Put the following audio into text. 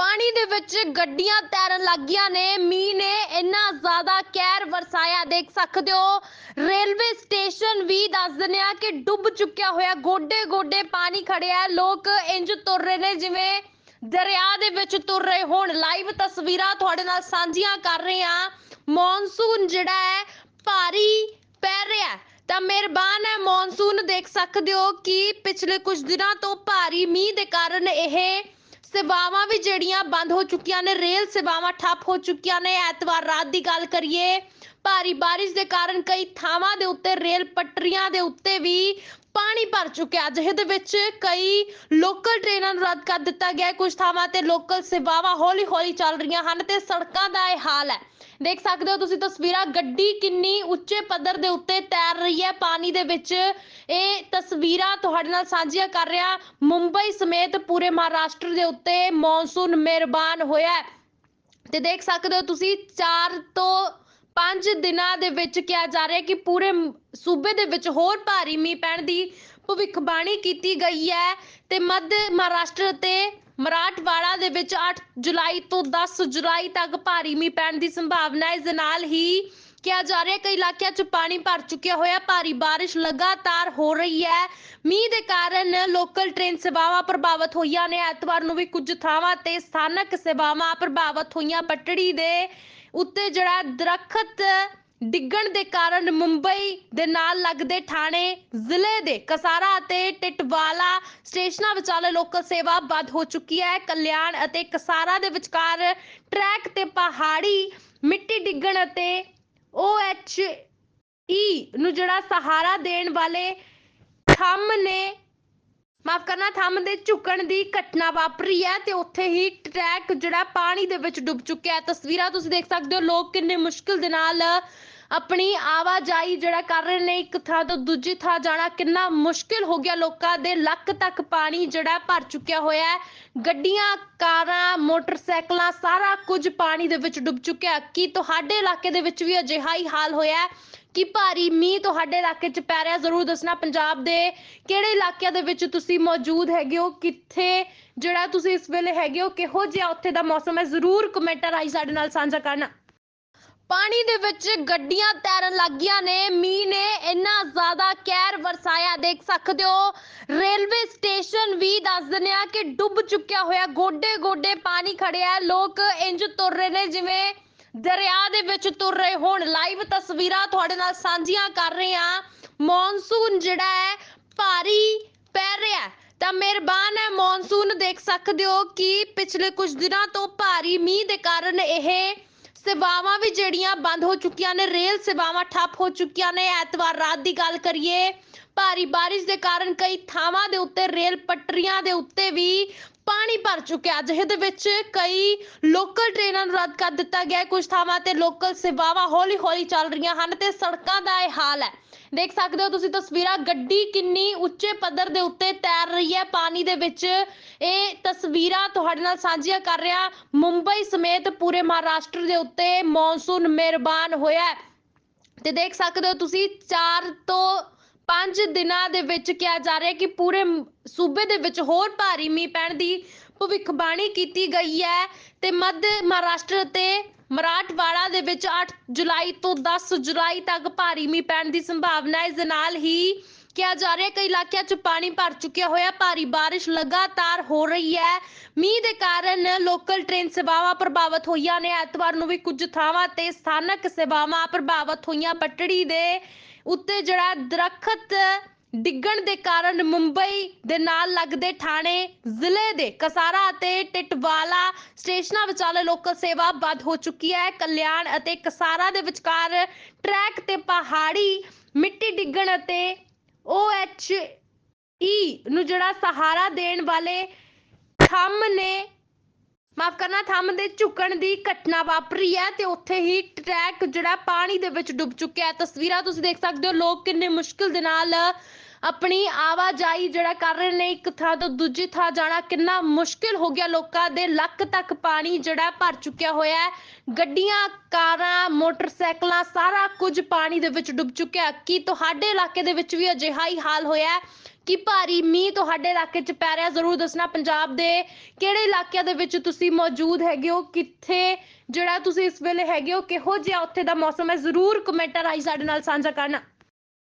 ਪਾਣੀ ਦੇ ਵਿੱਚ ਗੱਡੀਆਂ ਤੈਰਨ ਲੱਗੀਆਂ ਨੇ। ਮੀਂਹ ਨੇ ਇੰਨਾ ਜ਼ਿਆਦਾ ਕਹਿਰ ਵਰਸਾਇਆ, ਦੇਖ ਸਕਦੇ ਹੋ। ਰੇਲਵੇ ਸਟੇਸ਼ਨ ਵੀ ਦੱਸ ਦਿੰਦੇ ਆ ਕਿ ਡੁੱਬ ਚੁੱਕਿਆ ਹੋਇਆ ਗੋਡੇ ਗੋਡੇ ਪਾਣੀ ਖੜਿਆ ਲੋਕ ਇੰਜ ਤੁਰ ਰਹੇ ਨੇ, ਜਿਵੇਂ ਦਰਿਆ ਦੇ ਵਿੱਚ ਤੁਰ ਰਹੇ ਹੋਣ। ਲਾਈਵ ਤਸਵੀਰਾਂ ਤੁਹਾਡੇ ਨਾਲ ਸਾਂਝੀਆਂ ਕਰ ਰਹੇ ਹਾਂ। ਮੌਨਸੂਨ ਜਿਹੜਾ ਹੈ, ਭਾਰੀ ਪੈ ਰਿਹਾ ਤਾਂ ਮਿਹਰਬਾਨ ਹੈ ਮੌਨਸੂਨ, ਦੇਖ ਸਕਦੇ ਹੋ ਕਿ ਪਿਛਲੇ ਕੁਝ ਦਿਨਾਂ ਤੋਂ ਭਾਰੀ ਮੀਂਹ ਦੇ ਕਾਰਨ ਇਹ ਸੇਵਾਵਾਂ ਵੀ ਜਿਹੜੀਆਂ ਬੰਦ ਹੋ ਚੁੱਕੀਆਂ ਨੇ, ਰੇਲ ਸੇਵਾਵਾਂ ਠੱਪ ਹੋ ਚੁੱਕੀਆਂ ਨੇ। ਐਤਵਾਰ ਰਾਤ ਦੀ ਗੱਲ ਕਰੀਏ, ਭਾਰੀ ਬਾਰਿਸ਼ ਦੇ ਕਾਰਨ ਕਈ ਥਾਵਾਂ ਦੇ ਉੱਤੇ, ਰੇਲ ਪਟਰੀਆਂ ਦੇ ਉੱਤੇ ਵੀ ਪਾਣੀ ਭਰ ਚੁੱਕਿਆ। ਜਿਹੇ ਦੇ ਵਿੱਚ ਕਈ ਲੋਕਲ ਟ੍ਰੇਨਾਂ ਨੂੰ ਰੱਦ ਕਰ ਦਿੱਤਾ ਗਿਆ ਹੈ। ਕੁਝ ਥਾਵਾਂ ਤੇ ਲੋਕਲ ਸੇਵਾਵਾਂ ਹੌਲੀ-ਹੌਲੀ ਚੱਲ ਰਹੀਆਂ ਹਨ ਤੇ ਸੜਕਾਂ ਦਾ ਇਹ ਹਾਲ ਹੈ। ਦੇਖ ਸਕਦੇ ਹੋ ਤੁਸੀਂ ਤਸਵੀਰਾਂ, ਗੱਡੀ ਕਿੰਨੀ ਉੱਚੇ ਪੱਧਰ ਦੇ ਉੱਤੇ ਤੈਰ ਰਹੀ ਹੈ। ਪਾਣੀ ਦੇ ਵਿੱਚ ਇਹ ਤਸਵੀਰਾਂ ਤੁਹਾਡੇ ਨਾਲ ਸਾਂਝੀਆਂ ਕਰ ਰਿਹਾ। ਮੁੰਬਈ ਸਮੇਤ ਪੂਰੇ ਮਹਾਰਾਸ਼ਟਰ ਦੇ ਉੱਤੇ ਮੌਨਸੂਨ ਮਿਹਰਬਾਨ ਹੋਇਆ ਹੈ। ਤੇ ਦੇਖ ਸਕਦੇ ਹੋ ਤੁਸੀਂ 4 ਤੋਂ 5 ਦਿਨਾਂ ਦੇ ਵਿੱਚ ਕਿਹਾ ਜਾ ਰਿਹਾ ਕਿ ਪੂਰੇ ਸੂਬੇ ਦੇ ਵਿੱਚ ਹੋਰ ਭਾਰੀ ਮੀਂਹ ਪੈਣ ਦੀ ਭਵਿੱਖਬਾਣੀ ਕੀਤੀ ਗਈ ਹੈ। ਤੇ ਮੱਧ ਮਹਾਰਾਸ਼ਟਰ ਤੇ ਮਰਾਠਵਾੜਾ ਦੇ ਵਿੱਚ 8 ਜੁਲਾਈ ਤੋਂ 10 ਜੁਲਾਈ ਤੱਕ ਭਾਰੀ ਮੀਂਹ ਪੈਣ ਦੀ ਸੰਭਾਵਨਾ ਹੈ। ਇਸ ਦੇ ਨਾਲ ਹੀ ਕਿਹਾ ਜਾ ਰਿਹਾ ਕਈ ਇਲਾਕਿਆਂ 'ਚ ਪਾਣੀ ਭਰ ਚੁੱਕਿਆ ਹੋਇਆ, ਭਾਰੀ ਬਾਰਿਸ਼ ਲਗਾਤਾਰ ਹੋ ਰਹੀ ਹੈ। ਮੀਂਹ ਦੇ ਕਾਰਨ ਲੋਕਲ ਟ੍ਰੇਨ ਸੇਵਾਵਾਂ ਪ੍ਰਭਾਵਿਤ ਹੋਈਆਂ ਨੇ। ਐਤਵਾਰ ਨੂੰ ਵੀ ਕੁਝ ਥਾਵਾਂ ਤੇ ਸਥਾਨਕ ਸੇਵਾਵਾਂ ਪ੍ਰਭਾਵਿਤ ਹੋਈਆਂ। ਪਟੜੀ ਦੇ ਉੱਤੇ ਜਿਹੜਾ ਦਰਖਤ ਡਿੱਗਣ ਦੇ ਕਾਰਨ ਮੁੰਬਈ ਦੇ ਨਾਲ ਲੱਗਦੇ ਥਾਣੇ, ਜ਼ਿਲ੍ਹੇ ਦੇ ਕਸਾਰਾ ਅਤੇ ਟਿਟਵਾਲਾ ਸਟੇਸ਼ਨਾਂ ਵਿਚਾਲੇ ਲੋਕਲ ਸੇਵਾ ਬੰਦ ਹੋ ਚੁੱਕੀ ਹੈ। ਕਲਿਆਣ ਅਤੇ ਕਸਾਰਾ ਦੇ ਵਿਚਕਾਰ ਟਰੈਕ ਤੇ ਪਹਾੜੀ ਮਿੱਟੀ ਡਿੱਗਣ ਅਤੇ OH ਈ ਨੂੰ ਜਿਹੜਾ ਸਹਾਰਾ ਦੇਣ ਵਾਲੇ ਥੰਮ ਨੇ, ਮਾਫ ਕਰਨਾ, ਥੰਮ ਦੇ ਝੁਕਣ ਦੀ ਘਟਨਾ ਵਾਪਰੀ ਹੈ ਤੇ ਉੱਥੇ ਹੀ ਟਰੈਕ ਜਿਹੜਾ ਪਾਣੀ ਦੇ ਵਿੱਚ ਡੁੱਬ ਚੁੱਕਿਆ ਹੈ। ਤਸਵੀਰਾਂ ਤੁਸੀਂ ਦੇਖ ਸਕਦੇ ਹੋ। ਲੋਕ ਕਿੰਨੇ ਮੁਸ਼ਕਿਲ ਦੇ ਨਾਲ ਆਪਣੀ ਆਵਾਜਾਈ ਜਿਹੜਾ ਕਰ ਰਹੇ ਨੇ, ਇੱਕ ਥਾਂ ਤੋਂ ਦੂਜੀ ਥਾਂ ਜਾਣਾ ਕਿੰਨਾ ਮੁਸ਼ਕਿਲ ਹੋ ਗਿਆ। ਲੋਕਾਂ ਦੇ ਲੱਕ ਤੱਕ ਪਾਣੀ ਜਿਹੜਾ ਭਰ ਚੁੱਕਿਆ ਹੋਇਆ ਹੈ। ਗੱਡੀਆਂ, ਕਾਰਾਂ, ਮੋਟਰਸਾਈਕਲਾਂ, ਸਾਰਾ ਕੁਝ ਪਾਣੀ ਦੇ ਵਿੱਚ ਡੁੱਬ ਚੁੱਕਿਆ ਹੈ। ਕੀ ਤੁਹਾਡੇ ਇਲਾਕੇ ਦੇ ਵਿੱਚ ਵੀ ਅਜਿਹਾ ਹੀ ਹਾਲ ਹੋਇਆ ਹੈ? ਕਿ ਭਾਰੀ ਮੀਂਹ ਤੁਹਾਡੇ ਇਲਾਕੇ 'ਚ ਪੈ ਰਿਹਾ ਜ਼ਰੂਰ ਦੱਸਣਾ। ਪੰਜਾਬ ਦੇ ਕਿਹੜੇ ਇਲਾਕਿਆਂ ਦੇ ਵਿੱਚ ਤੁਸੀਂ ਮੌਜੂਦ ਹੈਗੇ ਹੋ? ਕਿੱਥੇ ਜਿਹੜਾ ਤੁਸੀਂ ਇਸ ਵੇਲੇ ਹੈਗੇ ਹੋ? ਕਿਹੋ ਜਿਹਾ ਉੱਥੇ ਦਾ ਮੌਸਮ ਹੈ? ਜ਼ਰੂਰ ਕਮੈਂਟਾਂ ਰਾਹੀਂ ਸਾਡੇ ਨਾਲ ਸਾਂਝਾ ਕਰਨਾ। ਪਾਣੀ ਦੇ ਵਿੱਚ ਗੱਡੀਆਂ ਤੈਰਨ ਲੱਗੀਆਂ ਨੇ। ਮੀਂਹ ਨੇ ਇੰਨਾ ਜ਼ਿਆਦਾ ਕਹਿਰ ਵਰਸਾਇਆ, ਦੇਖ ਸਕਦੇ ਹੋ। ਰੇਲਵੇ ਸਟੇਸ਼ਨ ਵੀ ਦੱਸ ਦਿੰਦੇ ਆ ਕਿ ਡੁੱਬ ਚੁੱਕਿਆ ਹੋਇਆ ਗੋਡੇ ਗੋਡੇ ਪਾਣੀ ਖੜਿਆ ਲੋਕ ਇੰਜ ਤੁਰ ਰਹੇ ਨੇ, ਜਿਵੇਂ ਦਰਿਆ ਦੇ ਵਿੱਚ ਤੁਰ ਰਹੇ ਹੋਣ। ਲਾਈਵ ਤਸਵੀਰਾਂ ਤੁਹਾਡੇ ਨਾਲ ਸਾਂਝੀਆਂ ਕਰ ਰਹੇ ਹਾਂ। ਮੌਨਸੂਨ ਜਿਹੜਾ ਹੈ, ਭਾਰੀ ਪੈ ਰਿਹਾ ਤਾਂ ਮਿਹਰਬਾਨ ਹੈ ਮੌਨਸੂਨ। ਦੇਖ ਸਕਦੇ ਹੋ ਕਿ ਪਿਛਲੇ ਕੁਝ ਦਿਨਾਂ ਤੋਂ ਭਾਰੀ ਮੀਂਹ ਦੇ ਕਾਰਨ ਇਹ ਸੇਵਾਵਾਂ ਵੀ ਜਿਹੜੀਆਂ ਬੰਦ ਹੋ ਚੁੱਕੀਆਂ ਨੇ, ਰੇਲ ਸੇਵਾਵਾਂ ਠੱਪ ਹੋ ਚੁੱਕੀਆਂ ਨੇ। ਐਤਵਾਰ ਰਾਤ ਦੀ ਗੱਲ ਕਰੀਏ, ਭਾਰੀ ਬਾਰਿਸ਼ ਦੇ ਕਾਰਨ ਕਈ ਥਾਵਾਂ ਦੇ ਉੱਤੇ, ਰੇਲ ਪਟਰੀਆਂ ਦੇ ਉੱਤੇ ਵੀ ਪਾਣੀ ਭਰ ਚੁੱਕਿਆ। ਜਿਹਦੇ ਵਿੱਚ ਕਈ ਲੋਕਲ ਟ੍ਰੇਨਾਂ ਨੂੰ ਰੱਦ ਕਰ ਦਿੱਤਾ ਗਿਆ। ਹੈ। ਕੁਝ ਥਾਵਾਂ ਤੇ ਲੋਕਲ ਸੇਵਾਵਾਂ ਹੌਲੀ-ਹੌਲੀ ਚੱਲ ਰਹੀਆਂ ਹਨ ਤੇ ਸੜਕਾਂ ਦਾ ਇਹ ਹਾਲ ਹੈ। ਦੇਖ ਸਕਦੇ ਹੋ ਤੁਸੀਂ ਤਸਵੀਰਾਂ, ਗੱਡੀ ਕਿੰਨੀ ਉੱਚੇ ਪੱਧਰ ਦੇ ਉੱਤੇ ਤੈਰ ਰਹੀ ਹੈ ਪਾਣੀ ਦੇ ਵਿੱਚ। ਇਹ ਤਸਵੀਰਾਂ ਤੁਹਾਡੇ ਨਾਲ ਸਾਂਝੀਆਂ ਕਰ ਰਿਹਾ ਮੁੰਬਈ ਸਮੇਤ ਪੂਰੇ ਮਹਾਰਾਸ਼ਟਰ ਦੇ ਉੱਤੇ ਮੌਨਸੂਨ ਮਿਹਰਬਾਨ ਹੋਇਆ ਤੇ ਦੇਖ ਸਕਦੇ ਹੋ ਤੁਸੀਂ 4 ਤੋਂ 5 ਦਿਨਾਂ ਦੇ ਵਿੱਚ ਕਿਹਾ ਜਾ ਰਿਹਾ ਕਿ ਪੂਰੇ ਸੂਬੇ ਦੇ ਵਿੱਚ ਹੋਰ ਭਾਰੀ ਮੀਂਹ ਪੈਣ ਦੀ ਭਵਿੱਖਬਾਣੀ ਕੀਤੀ ਗਈ ਹੈ। ਤੇ ਮੱਧ ਮਹਾਰਾਸ਼ਟਰ ਤੇ ਮਰਾਠਵਾੜਾ ਦੇ ਵਿੱਚ 8 ਜੁਲਾਈ ਤੋਂ 10 ਜੁਲਾਈ ਤੱਕ ਭਾਰੀ ਮੀਂਹ ਪੈਣ ਦੀ ਸੰਭਾਵਨਾ ਹੈ। ਇਸ ਦੇ ਨਾਲ ਹੀ ਕਿਹਾ ਜਾ ਰਿਹਾ ਕਈ ਇਲਾਕਿਆਂ 'ਚ ਪਾਣੀ ਭਰ ਚੁੱਕਿਆ ਹੋਇਆ, ਭਾਰੀ ਬਾਰਿਸ਼ ਲਗਾਤਾਰ ਹੋ ਰਹੀ ਹੈ। ਮੀਂਹ ਦੇ ਕਾਰਨ ਲੋਕਲ ਟ੍ਰੇਨ ਸੇਵਾਵਾਂ ਪ੍ਰਭਾਵਿਤ ਹੋਈਆਂ ਨੇ। ਐਤਵਾਰ ਨੂੰ ਵੀ ਕੁਝ ਥਾਵਾਂ ਤੇ ਸਥਾਨਕ ਸੇਵਾਵਾਂ ਪ੍ਰਭਾਵਿਤ ਹੋਈਆਂ। ਪਟੜੀ ਦੇ ਉੱਤੇ ਜਿਹੜਾ ਦਰਖਤ ਡਿੱਗਣ ਦੇ ਕਾਰਨ ਮੁੰਬਈ ਦੇ ਨਾਲ ਲੱਗਦੇ ਥਾਣੇ, ਜ਼ਿਲ੍ਹੇ ਦੇ ਕਸਾਰਾ ਅਤੇ ਟਿਟਵਾਲਾ ਸਟੇਸ਼ਨਾਂ ਵਿਚਾਲੇ ਲੋਕਲ ਸੇਵਾ ਬੰਦ ਹੋ ਚੁੱਕੀ ਹੈ। ਕਲਿਆਣ ਅਤੇ ਕਸਾਰਾ ਦੇ ਵਿਚਕਾਰ ਟਰੈਕ ਤੇ ਪਹਾੜੀ ਮਿੱਟੀ ਡਿੱਗਣ ਅਤੇ OH ਈ ਨੂੰ ਜਿਹੜਾ ਸਹਾਰਾ ਦੇਣ ਵਾਲੇ ਥੰਮ ਨੇ ਮਾਫ ਕਰਨਾ, ਥੰਮ ਦੇ ਝੁਕਣ ਦੀ ਘਟਨਾ ਵਾਪਰੀ ਹੈ ਤੇ ਉੱਥੇ ਹੀ ਟਰੈਕ ਜਿਹੜਾ ਪਾਣੀ ਦੇ ਵਿੱਚ ਡੁੱਬ ਚੁੱਕਿਆ ਹੈ। ਤਸਵੀਰਾਂ ਤੁਸੀਂ ਦੇਖ ਸਕਦੇ ਹੋ, ਲੋਕ ਕਿੰਨੇ ਮੁਸ਼ਕਿਲ ਦੇ ਨਾਲ ਆਪਣੀ ਆਵਾਜਾਈ ਜਿਹੜਾ ਕਰ ਰਹੇ ਨੇ, ਇੱਕ ਥਾਂ ਤੋਂ ਦੂਜੀ ਥਾਂ ਜਾਣਾ ਕਿੰਨਾ ਮੁਸ਼ਕਿਲ ਹੋ ਗਿਆ। ਲੋਕਾਂ ਦੇ ਲੱਕ ਤੱਕ ਪਾਣੀ ਜਿਹੜਾ ਭਰ ਚੁੱਕਿਆ ਹੋਇਆ ਹੈ। ਗੱਡੀਆਂ, ਕਾਰਾਂ, ਮੋਟਰਸਾਈਕਲਾਂ, ਸਾਰਾ ਕੁਝ ਪਾਣੀ ਦੇ ਵਿੱਚ ਡੁੱਬ ਚੁੱਕਿਆ ਹੈ। ਕੀ ਤੁਹਾਡੇ ਇਲਾਕੇ ਦੇ ਵਿੱਚ ਵੀ ਅਜਿਹਾ ਹੀ ਹਾਲ ਹੋਇਆ ਹੈ? ਕਿ ਭਾਰੀ ਮੀਂਹ ਤੁਹਾਡੇ ਇਲਾਕੇ 'ਚ ਪੈ ਰਿਹਾ, ਜ਼ਰੂਰ ਦੱਸਣਾ। ਪੰਜਾਬ ਦੇ ਕਿਹੜੇ ਇਲਾਕਿਆਂ ਦੇ ਵਿੱਚ ਤੁਸੀਂ ਮੌਜੂਦ ਹੈਗੇ ਹੋ? ਕਿੱਥੇ ਜਿਹੜਾ ਤੁਸੀਂ ਇਸ ਵੇਲੇ ਹੈਗੇ ਹੋ? ਕਿਹੋ ਜਿਹਾ ਉੱਥੇ ਦਾ ਮੌਸਮ ਹੈ? ਜ਼ਰੂਰ ਕਮੈਂਟਾਂ ਰਾਹੀਂ ਸਾਡੇ ਨਾਲ ਸਾਂਝਾ ਕਰਨਾ।